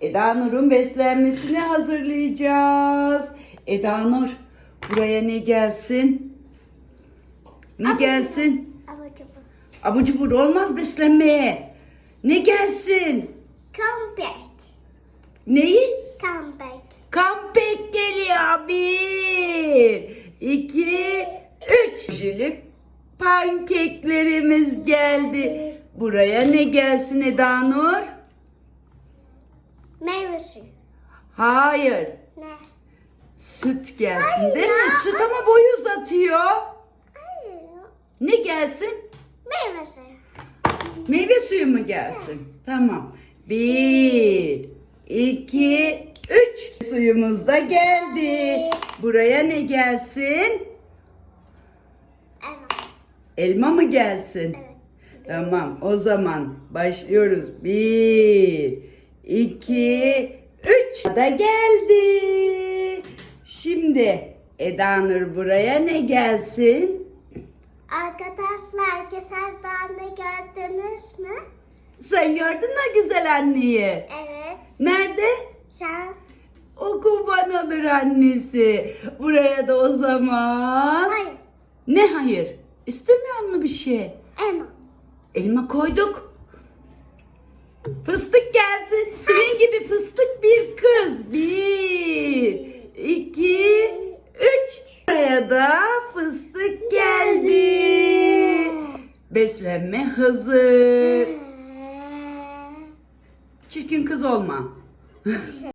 Eda Nur'un beslenmesini hazırlayacağız. Eda Nur, buraya ne gelsin? Ne gelsin? Abacıbı. Abur cubur olmaz beslenmeye. Ne gelsin? Comeback. Neyi? Comeback. Kampek geliyor. Bir, iki, üç. Jülip pankeklerimiz geldi. Buraya ne gelsin Eda Nur? Suyu. Hayır. Ne? Süt gelsin Hayır değil mi? ya. Süt ama boy uzatıyor. Hayır. Ne gelsin? Meyve suyu. Meyve suyu mu gelsin? Tamam. Bir, iki, üç. Suyumuz da geldi. Buraya ne gelsin? Evet. Elma mı gelsin? Evet. Tamam o zaman başlıyoruz. Bir, iki, üç. Da geldi. Şimdi Eda Nur buraya ne gelsin? Arkadaşlar geçen bende gördünüz mü? Sen gördün mü güzel anneyi? Evet. Nerede? Sen. O kurban alır annesi. Buraya da o zaman. Hayır. Ne hayır? İstemiyor mu bir şey? Elma. Elma koyduk. Fıstık gelsin. Senin gibi fıstık bir kız. Bir, iki, üç. Buraya da fıstık geldi. Beslenme hazır. Çirkin kız olma.